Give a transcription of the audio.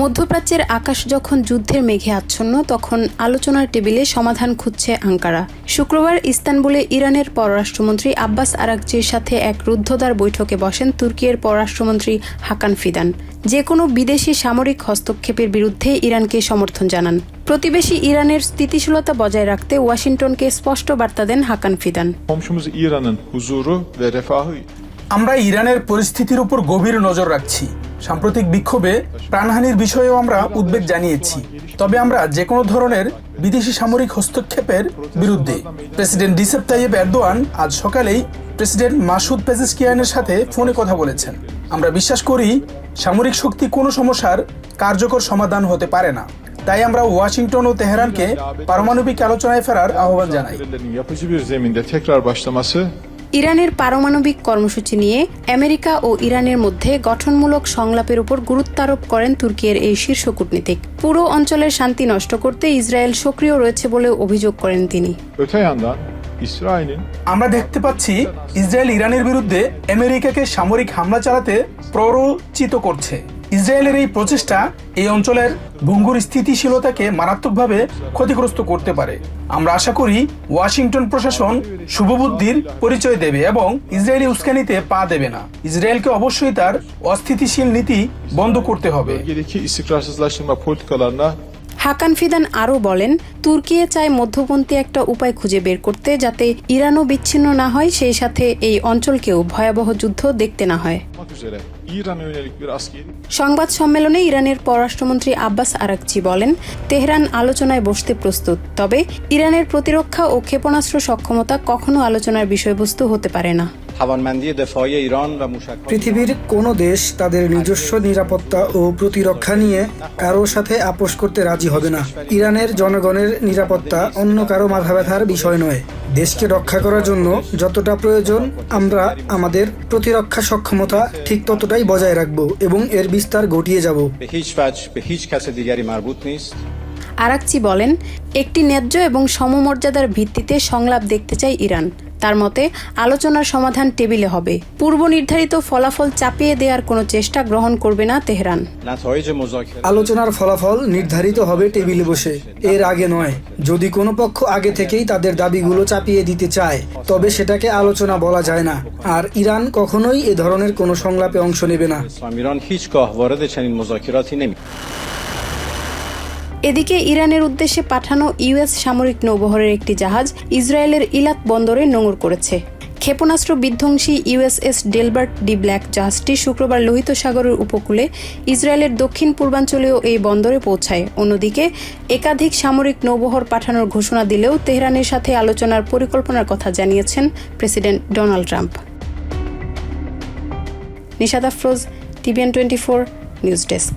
মধ্যপ্রাচ্যের আকাশ যখন যুদ্ধের মেঘে আচ্ছন্ন তখন আলোচনার টেবিলে সমাধান খুঁজছে আঙ্কারা। শুক্রবার ইস্তানবুলে ইরানের পররাষ্ট্রমন্ত্রী আব্বাস আরাকজির সাথে এক রুদ্ধদ্বার বৈঠকে বসেন তুর্কিয়ের পররাষ্ট্রমন্ত্রী হাকান ফিদান। যে কোনো বিদেশি সামরিক হস্তক্ষেপের বিরুদ্ধে ইরানকে সমর্থন জানান। প্রতিবেশী ইরানের স্থিতিশীলতা বজায় রাখতে ওয়াশিংটনকে স্পষ্ট বার্তা দেন হাকান ফিদান। আমরা ইরানের পরিস্থিতির উপর গভীর নজর রাখছি। সাম্প্রতিক বিক্ষোভে প্রাণহানির বিষয়েও আমরা উদ্বেগ জানিয়েছি। তবে আমরা যে কোনো ধরনের বিদেশি সামরিক হস্তক্ষেপের বিরুদ্ধে। প্রেসিডেন্ট ডিসেপ তাইয়েব এরদোয়ান আজ সকালেই প্রেসিডেন্ট মাসুদ পেজেসকিয়ানের সাথে ফোনে কথা বলেছেন। আমরা বিশ্বাস করি, সামরিক শক্তি কোনো সমস্যার কার্যকর সমাধান হতে পারে না। তাই আমরা ওয়াশিংটন ও তেহরানকে পারমাণবিক আলোচনায় ফেরার আহ্বান জানাই। ইরানের পারমাণবিক কর্মসূচি নিয়ে আমেরিকা ও ইরানের মধ্যে গঠনমূলক সংলাপের উপর গুরুত্ব আরোপ করেন তুর্কিয়ের এই শীর্ষ কূটনীতিক। পুরো অঞ্চলের শান্তি নষ্ট করতে ইসরায়েল সক্রিয় রয়েছে বলে অভিযোগ করেন তিনি। আমরা দেখতে পাচ্ছি ইসরায়েল ইরানের বিরুদ্ধে আমেরিকাকে সামরিক হামলা চালাতে প্ররোচিত করছে। ইসরায়েলের এই প্রচেষ্টা এই অঞ্চলের ভঙ্গুর স্থিতিশীলতাকে মারাত্মকভাবে ক্ষতিগ্রস্ত করতে পারে। আমরা আশা করি ওয়াশিংটন প্রশাসন শুভবুদ্ধির পরিচয় দেবে এবং ইসরায়েলি উস্কানিতে পা দেবে না। ইসরায়েলকে অবশ্যই তার অস্থিতিশীল নীতি বন্ধ করতে হবে। হাকান ফিদান আরও বলেন, তুর্কিয়ে চায় মধ্যপন্থী একটা উপায় খুঁজে বের করতে যাতে ইরানও বিচ্ছিন্ন না হয়, সেই সাথে এই অঞ্চলকেও ভয়াবহ যুদ্ধ দেখতে না হয়। সংবাদ সম্মেলনে ইরানের পররাষ্ট্রমন্ত্রী আব্বাস আরাকচি বলেন, তেহরান আলোচনায় বসতে প্রস্তুত, তবে ইরানের প্রতিরক্ষা ও ক্ষেপণাস্ত্র সক্ষমতা কখনো আলোচনার বিষয়বস্তু হতে পারে না। পৃথিবীর কোন দেশ তাদের নিজস্ব নিরাপত্তা ও প্রতিরক্ষা নিয়ে কারোর সাথে আপোষ করতে রাজি হবে না। ইরানের জনগণের নিরাপত্তা অন্য কারও মাথা ব্যথার বিষয় নয়। দেশকে রক্ষা করার জন্য যতটা প্রয়োজন আমরা আমাদের প্রতিরক্ষা সক্ষমতা ঠিক ততটাই বজায় রাখব এবং এর বিস্তার ঘটিয়ে যাব। আরাকচি বলেন একটি ন্যায্য এবং সমমর্যাদার ভিত্তিতে সংলাপ দেখতে চায় ইরান। তার মতে আলোচনার সমাধান টেবিলে হবে। পূর্ব নির্ধারিত ফলাফল চাপিয়ে দেওয়ার কোনো চেষ্টা গ্রহণ করবে না তেহরান। আলোচনার ফলাফল নির্ধারিত হবে টেবিলে বসে। এর আগে নয়। যদি কোনো পক্ষ আগে থেকেই তাদের দাবিগুলো চাপিয়ে দিতে চায় তবে সেটাকে আলোচনা বলা যায় না। আর ইরান কখনোই এ ধরনের কোনো সংলাপে অংশ নেবে না। এদিকে ইরানের উদ্দেশ্যে পাঠানো ইউএস সামরিক নৌবহরের একটি জাহাজ ইসরায়েলের ইলাত বন্দরে নোঙর করেছে। ক্ষেপণাস্ত্র বিধ্বংসী ইউএসএস ডেলবার্ট ডি ব্ল্যাক জাহাজটি শুক্রবার লোহিত সাগরের উপকূলে ইসরায়েলের দক্ষিণ পূর্বাঞ্চলীয় এই বন্দরে পৌঁছায়। অন্যদিকে, একাধিক সামরিক নৌবহর পাঠানোর ঘোষণা দিলেও তেহরানের সাথে আলোচনার পরিকল্পনার কথা জানিয়েছেন president Donald Trump. Nishad Afroz, TVN twenty four news desk.